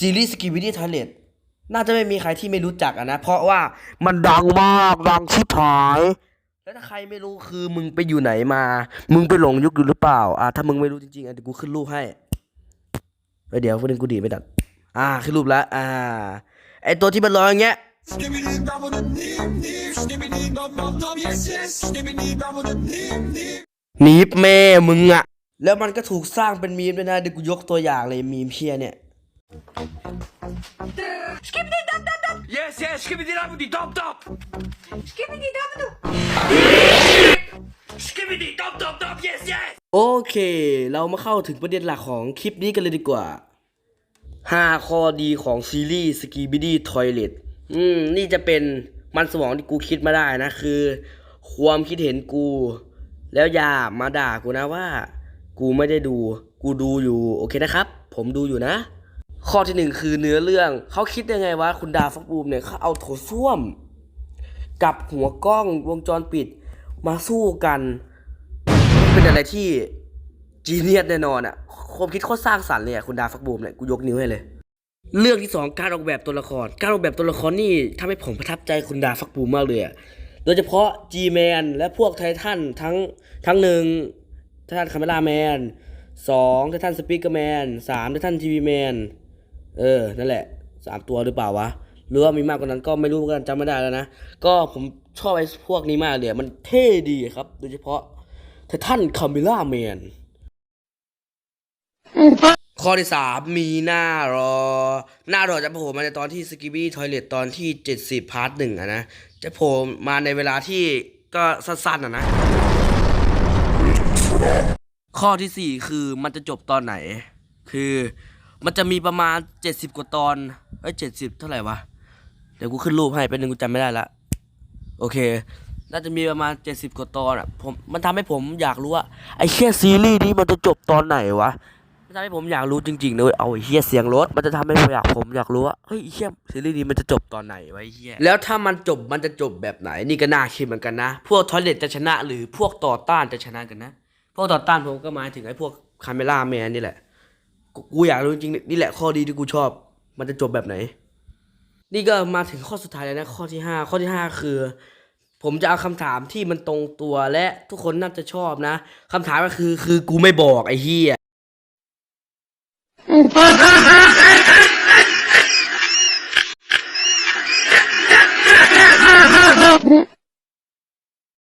ซีรีส์สกีวิดี้ทอยเลตน่าจะไม่มีใครที่ไม่รู้จักอะนะ เพราะว่ามันดังมาก ดังชิบหาย แล้วถ้าใครไม่รู้คือมึงไปอยู่ไหนมา มึงไปหลงยุคอยู่หรือเปล่า อะถ้ามึงไม่รู้จริงๆอะเดี๋ยวกูขึ้นรูปให้เฮ้ยเดี๋ยวคนนึงกูดีไม่ดัดอ่าขึ้นรูปแล้ว อ่า ไอตัวที่มันลอยอย่างเงี้ยนีบแม่มึงอะแล้วมันก็ถูกสร้างเป็นมีมด้วยนะเดี๋ยวกูยกตัวอย่างเลยมีมเพียเนี่ย Yes, yes, skibbidi dabbidi dop dop. Skibbidi dabdo. Skibbidi dop dop dop, yes, yes. โอเค เรามาเข้าถึงประเด็นหลักของคลิปนี้กันเลยดีกว่า 5 ข้อดีของซีรีส์ s k i b i d y Toilet อืม นี่จะเป็นมันสมองที่กูคิดมาได้นะคือ ความคิดเห็นกู แล้วอย่ามาด่ากูนะว่า กูไม่ได้ดู กูดูอยู่ โอเคนะครับ ผมดูอยู่นะ ข้อที่หนึ่งคือเนื้อเรื่อง เขาคิดยังไงวะคุณดาฟักบูมเนี่ยเขาเอาโถส้วม กับหัวกล้องวงจรปิดมาสู้กัน เป็นอะไรที่จีเนียสแน่นอนอะความคิดโคตรสร้างสรรค์เลยอะคุณดาฟักบูมเนี่ยกูยกนิ้วให้เลย เรื่องที่สองการออกแบบตัวละคร การออกแบบตัวละครนี่ทำให้ผมประทับใจคุณดาฟักบูมมากเลยอะโดยเฉพาะ G-Man และพวกไททันทั้งทั้งหนึ่งไททันคาเมล่าแมนสองไททันสปีกเกอร์แมนสามไททันทีวีแมน เออ นั่นแหละสามตัวหรือเปล่าวะ หรือว่ามีมากกว่านั้นก็ไม่รู้เหมือนกันจำไม่ได้แล้วนะ ก็ผมชอบไอ้พวกนี้มากเลย มันเท่ดีครับ โดยเฉพาะไททันคาเมล่าแมนข้อที่สามมีหน้ารอ หน้ารอจะโผล่มาในตอนที่สกิบี้ทอยเลตตอนที่เจ็ดสิบพาร์ทหนึ่งอะนะ จะโผล่มาในเวลาที่ก็สั้นๆอะนะ ข้อที่สี่คือมันจะจบตอนไหน คือ มันจะมีประมาณเจ็ดสิบกว่าตอนเอ้ยเจ็ดสิบเท่าไหร่วะ เดี๋ยวกูขึ้นรูปให้เป็นหนึ่งกูจำไม่ได้ละ โอเค น่าจะมีประมาณเจ็ดสิบกว่าตอนอะ ผม มันทำให้ผมอยากรู้ว่าไอ้เชี่ยซีรีส์นี้มันจะจบตอนไหนวะ มันทำให้ผมอยากรู้จริงๆนะเลยเอาไอ้เชี่ยเสียงรถ มันจะทำให้ผมอยากผมอยากรู้ว่า เฮ้ยไอ้เชี่ยซีรีส์นี้มันจะจบตอนไหนวะไอ้เชี่ยแล้วถ้ามันจบมันจะจบแบบไหน นี่ก็น่าคิดเหมือนกันนะ พวกทอยเลตจะชนะ หรือพวกต่อต้านจะชนะกันนะ พวกต่อต้านผมก็หมายถึงไอ้พวกคาเมล่าแมนนี่แหละ กูอยากรู้จริงนี่แหละข้อดีที่กูชอบ มันจะจบแบบไหน นี่ก็มาถึงข้อสุดท้ายแล้วนะข้อที่ 5 ข้อที่ 5 คือ ผมจะเอาคำถามที่มันตรงตัวและทุกคนน่าจะชอบนะคำถามก็คือคือกูไม่บอกไอ้เฮีย。